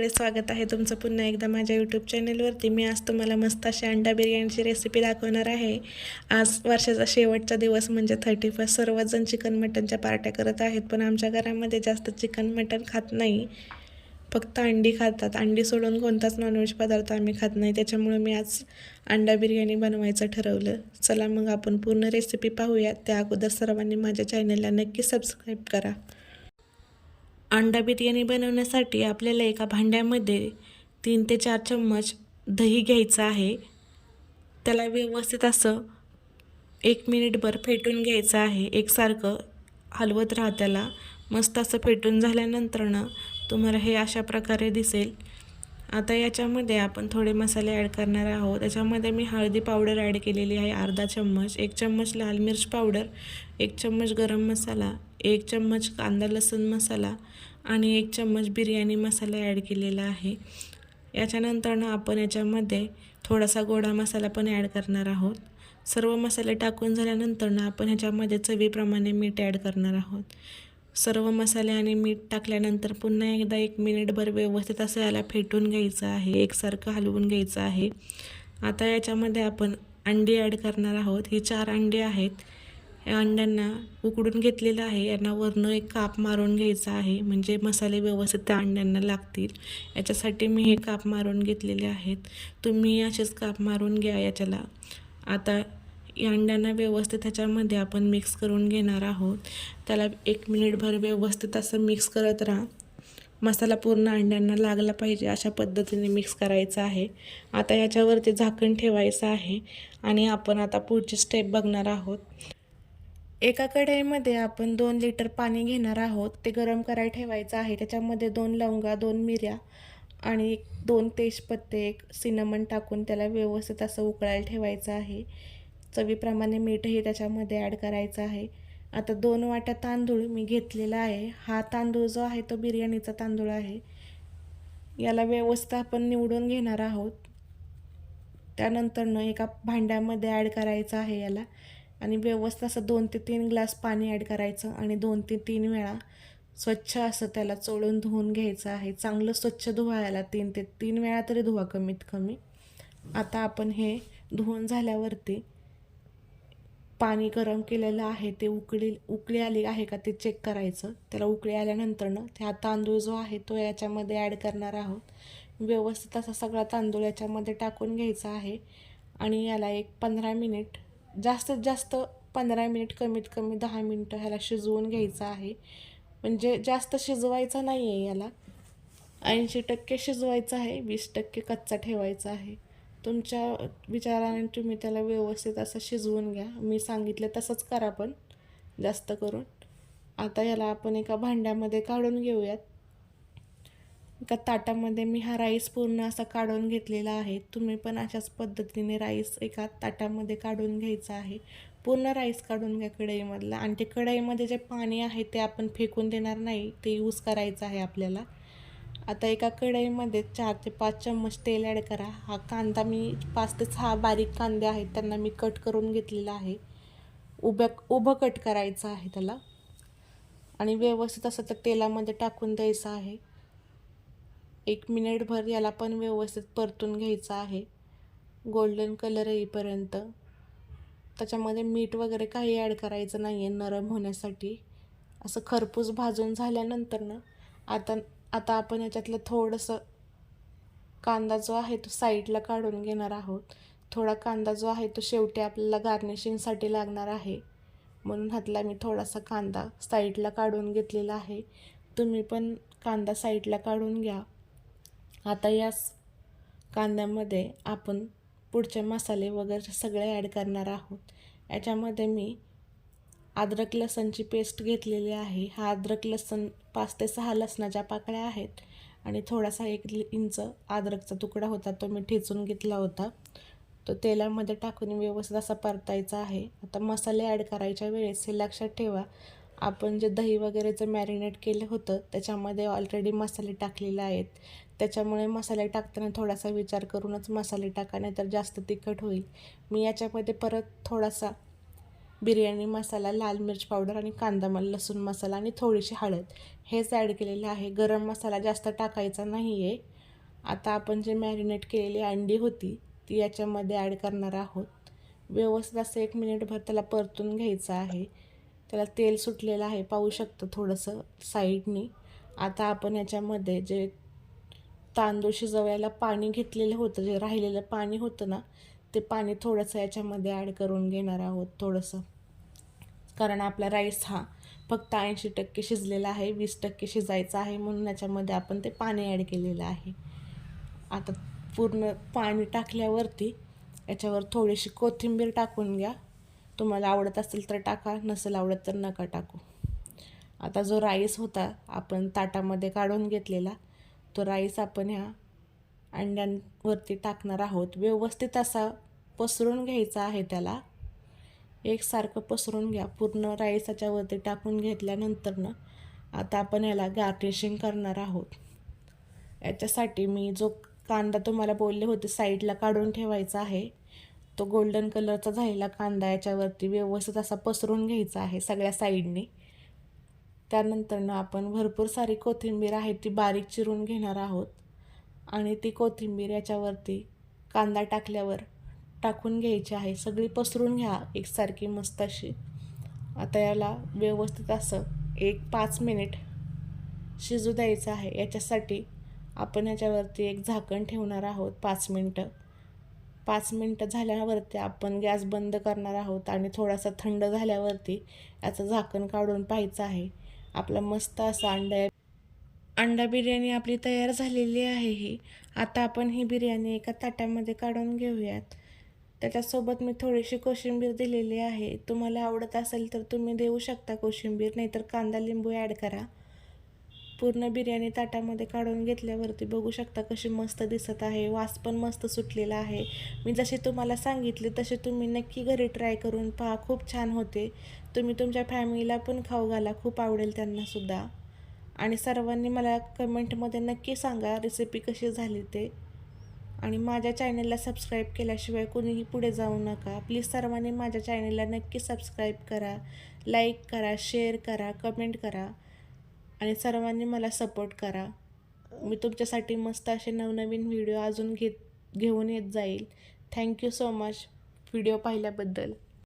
आपले स्वागत आहे तुमचं पुन्हा एकदा माझ्या यूट्यूब चॅनलवरती मी आज तुम्हाला मस्त अशी अंडा बिर्याणीची रेसिपी दाखवणार आहे. आज वर्षाचा शेवटचा दिवस म्हणजे थर्टी फर्स्ट सर्वजण चिकन मटनच्या पार्ट्या करत आहेत पण आमच्या घरामध्ये जास्त चिकन मटन खात नाही. फक्त अंडी खातात. अंडी सोडून कोणताच नॉनव्हेज पदार्थ आम्ही खात नाही. त्याच्यामुळे मी आज अंडा बिर्याणी बनवायचं ठरवलं. चला मग आपण पूर्ण रेसिपी पाहूया. त्या अगोदर सर्वांनी माझ्या चॅनलला नक्की सबस्क्राईब करा. अंडा बिर्याणी बनवण्यासाठी आपल्याला एका भांड्यामध्ये तीन ते चार चम्मच दही घ्यायचं आहे. त्याला व्यवस्थित असं एक मिनिटभर फेटून घ्यायचं आहे. एकसारखं हलवत राहा त्याला. मस्त असं फेटून झाल्यानंतरनं तुम्हाला हे अशा प्रकारे दिसेल. आता याच्यामध्ये आपण थोडे मसाले ॲड करणार आहोत. त्याच्यामध्ये मी हळदी पावडर ॲड केलेली आहे अर्धा चम्मच एक चम्मच लाल मिर्च पावडर एक चम्मच गरम मसाला एक चम्मच कांदा लसूण मसाला आणि एक चम्मच बिर्याणी मसाला ॲड केलेला आहे. याच्यानंतरनं आपण याच्यामध्ये थोडासा गोडा मसाला पण ॲड करणार आहोत. सर्व मसाले टाकून झाल्यानंतरनं आपण ह्याच्यामध्ये चवीप्रमाणे मीठ ॲड करणार आहोत. सर्व मसाले आणि मीठ टाकल्यानंतर पुन्हा एकदा एक मिनिटभर व्यवस्थित असं याला फेटून घ्यायचं आहे. एकसारखं हलवून घ्यायचं आहे. आता याच्यामध्ये आपण अंडी ॲड करणार आहोत. ही चार अंडी आहेत. या अंड्यांना उकडून घेतलेलं आहे. यांना वरनं एक काप मारून घ्यायचा आहे. म्हणजे मसाले व्यवस्थित त्या अंड्यांना लागतील. याच्यासाठी मी हे काप मारून घेतलेले आहेत. तुम्ही असेच काप मारून घ्या याच्याला. आता अंड्यांना व्यवस्थित ह्याच्यामध्ये आपण मिक्स करून घेणार आहोत. त्याला एक मिनिटभर व्यवस्थित असं मिक्स करत राहा. मसाला पूर्ण अंड्यांना लागला पाहिजे अशा पद्धतीने मिक्स करायचं आहे. आता याच्यावरती झाकण ठेवायचं आहे आणि आपण आता पुढची स्टेप बघणार आहोत. एका कढईमध्ये आपण दोन लिटर पाणी घेणार आहोत. ते गरम करायला ठेवायचं आहे. त्याच्यामध्ये दोन लवंगा दोन मिऱ्या आणि दोन तेजपत्ते एक सिनमन टाकून त्याला व्यवस्थित असं उकळायला ठेवायचं आहे. चवीप्रमाणे मीठही त्याच्यामध्ये ॲड करायचं आहे. आता दोन वाट्या तांदूळ मी घेतलेला आहे. हा तांदूळ जो आहे तो बिर्याणीचा तांदूळ आहे. याला व्यवस्था आपण निवडून घेणार आहोत. त्यानंतरनं एका भांड्यामध्ये ॲड करायचं आहे याला. आणि व्यवस्थित असं दोन ते तीन ग्लास पाणी ॲड करायचं आणि दोन ते तीन वेळा स्वच्छ असं त्याला चोळून धुवून घ्यायचं आहे. चांगलं स्वच्छ धुवायला तीन ते तीन वेळा तरी धुवा कमीत कमी. आता आपण हे धुवून झाल्यावरती पाणी गरम केलेलं आहे ते उकळी उकळी आली आहे का ते चेक करायचं. त्याला उकळी आल्यानंतरनं त्या तांदूळ जो आहे तो याच्यामध्ये ॲड करणार आहोत. व्यवस्थित असा सगळा तांदूळ याच्यामध्ये टाकून घ्यायचा आहे. आणि याला एक पंधरा मिनिट जास्तीत जास्त पंधरा मिनिट कमीत कमी दहा मिनटं ह्याला शिजवून घ्यायचं आहे. म्हणजे जास्त शिजवायचं नाही आहे याला. ऐंशी टक्के शिजवायचं आहे वीस टक्के कच्चा ठेवायचा आहे. तुमच्या विचाराने तुम्ही त्याला व्यवस्थित असं शिजवून घ्या. मी सांगितलं तसंच करा पण जास्त करून. आता याला आपण एका भांड्यामध्ये काढून घेऊयात. एका ताटामध्ये मी हा राईस पूर्ण असा काढून घेतलेला आहे. तुम्ही पण अशाच पद्धतीने राईस एका ताटामध्ये काढून घ्यायचा आहे. पूर्ण राईस काढून घ्या कढईमधला. आणि ते कढईमध्ये जे पाणी आहे ते आपण फेकून देणार नाही ते यूज करायचं आहे आपल्याला. आता एका कढईमध्ये चार ते पाच चम्मच तेल ॲड करा. हा कांदा मी पाच ते सहा बारीक कांदे आहेत त्यांना मी कट करून घेतलेला आहे. उभ्या उभं कट करायचं आहे त्याला. आणि व्यवस्थित असं त्या तेलामध्ये टाकून द्यायचं आहे. एक मिनिटभर याला पण व्यवस्थित परतून घ्यायचं आहे. गोल्डन कलर येईपर्यंत. त्याच्यामध्ये मीठ वगैरे काही ॲड करायचं नाही आहे नरम होण्यासाठी. असं खरपूस भाजून झाल्यानंतरनं आता आता आपण याच्यातलं थोडंसं कांदा जो आहे तो साईडला काढून घेणार आहोत. थोडा कांदा जो आहे तो शेवटी आपल्याला गार्निशिंगसाठी लागणार आहे. म्हणून हातला मी थोडासा कांदा साईडला काढून घेतलेला आहे. तुम्ही पण कांदा साईडला काढून घ्या. आता याच कांद्यामध्ये आपण पुढचे मसाले वगैरे सगळे ॲड करणार आहोत. याच्यामध्ये मी अद्रक लसणची पेस्ट घेतलेली आहे. हा अद्रक लसण पाच ते सहा लसणाच्या पाकळ्या आहेत आणि थोडासा एक इंच अद्रकचा तुकडा होता तो मी ठेचून घेतला होता. तो तेलामध्ये टाकून व्यवस्थित असा परतायचा आहे. आता मसाले ॲड करायच्या वेळेस हे लक्षात ठेवा. आपण जे दही वगैरेचं मॅरिनेट केलं होतं त्याच्यामध्ये ऑलरेडी मसाले टाकलेले आहेत. त्याच्यामुळे मसाले टाकताना थोडासा विचार करूनच मसाले टाका नाही तर जास्त तिखट होईल. मी याच्यामध्ये परत थोडासा बिर्याणी मसाला लाल मिरच पावडर आणि कांदा मल लसूण मसाला आणि थोडीशी हळद. हेच ॲड केलेलं आहे. गरम मसाला जास्त टाकायचा नाही आहे आता आपण जे मॅरिनेट केलेली अंडी होती ती याच्यामध्ये ॲड करणार आहोत. व्यवस्थित असं एक मिनिटभर त्याला परतून घ्यायचं आहे. त्याला तेल सुटलेलं आहे. पाहू शकतं थोडंसं साईडनी आता आपण याच्यामध्ये जे तांदूळ शिजवायला पाणी घेतलेलं होतं जे राहिलेलं पाणी होतं ना ते पाणी थोडंसं याच्यामध्ये ॲड करून घेणार आहोत थोडंसं. कारण आपला राईस हा फक्त ऐंशी टक्के शिजलेला आहे वीस टक्के शिजायचा आहे म्हणून याच्यामध्ये आपण ते पाणी ॲड केलेलं आहे. आता पूर्ण पाणी टाकल्यावरती याच्यावर थोडीशी कोथिंबीर टाकून घ्या. तुम्हाला आवडत असेल तर टाका नसेल आवडत तर नका टाकू. आता जो राईस होता आपण ताटामध्ये काढून घेतलेला तो राईस आपण ह्या अंड्यांवरती टाकणार आहोत. व्यवस्थित असा पसरून घ्यायचा आहे त्याला. एकसारखं पसरून घ्या. पूर्ण राईसाच्या वरती टाकून घेतल्यानंतर ना आता आपण याला गार्निशिंग करणार आहोत. याच्यासाठी मी जो कांदा तुम्हाला बोलले होते साईडला काढून ठेवायचा आहे तो गोल्डन कलरचा झालेला कांदा याच्यावरती व्यवस्थित असा पसरून घ्यायचा आहे सगळ्या साईडने. त्यानंतर ना आपण भरपूर सारी कोथिंबीर आहे ती बारीक चिरून घेणार आहोत. आणि ती कोथिंबीर याच्यावरती कांदा टाकल्यावर टाकून घ्यायची आहे. सगळी पसरून घ्या एकसारखी मस्त अशी. आता याला व्यवस्थित असं एक पाच मिनिट शिजू द्यायचं आहे. याच्यासाठी आपण याच्यावरती एक झाकण ठेवणार आहोत पाच मिनटं. पाच मिनटं झाल्यावरती आपण गॅस बंद करणार आहोत आणि थोडासा थंड झाल्यावरती याचं झाकण काढून पाहायचं आहे. आपला मस्त असा अंडा अंडा बिर्याणी आपली तयार झालेली आहे ही. आता आपण ही बिर्याणी एका ताट्यामध्ये काढून घेऊयात. त्याच्यासोबत मी थोडीशी कोशिंबीर दिलेली आहे. तुम्हाला आवडत असेल तर तुम्ही देऊ शकता कोशिंबीर नाहीतर कांदा लिंबू ॲड करा. पूर्ण बिर्याणी ताटामध्ये काढून घेतल्यावरती बघू शकता कशी मस्त दिसत आहे. वास पण मस्त सुटलेला आहे. मी जसे तुम्हाला सांगितले तसे तुम्ही नक्की घरी ट्राय करून पहा. खूप छान होते. तुम्ही तुमच्या फॅमिलीला पण खाऊ घाला. खूप आवडेल त्यांनासुद्धा आणि सर्वांनी मला कमेंटमध्ये नक्की सांगा रेसिपी कशी झाली ते. आणि माझ्या चॅनलला सबस्क्राईब केल्याशिवाय कोणीही पुढे जाऊ नका. प्लीज सर्वांनी माझ्या चॅनलला नक्की सबस्क्राईब करा लाईक करा शेअर करा कमेंट करा. आणि सर्वांनी मला सपोर्ट करा. मी तुमच्यासाठी मस्त असे नवनवीन व्हिडिओ अजून घेत घेऊन येत जाईल. थँक्यू सो मच व्हिडिओ पाहिल्याबद्दल.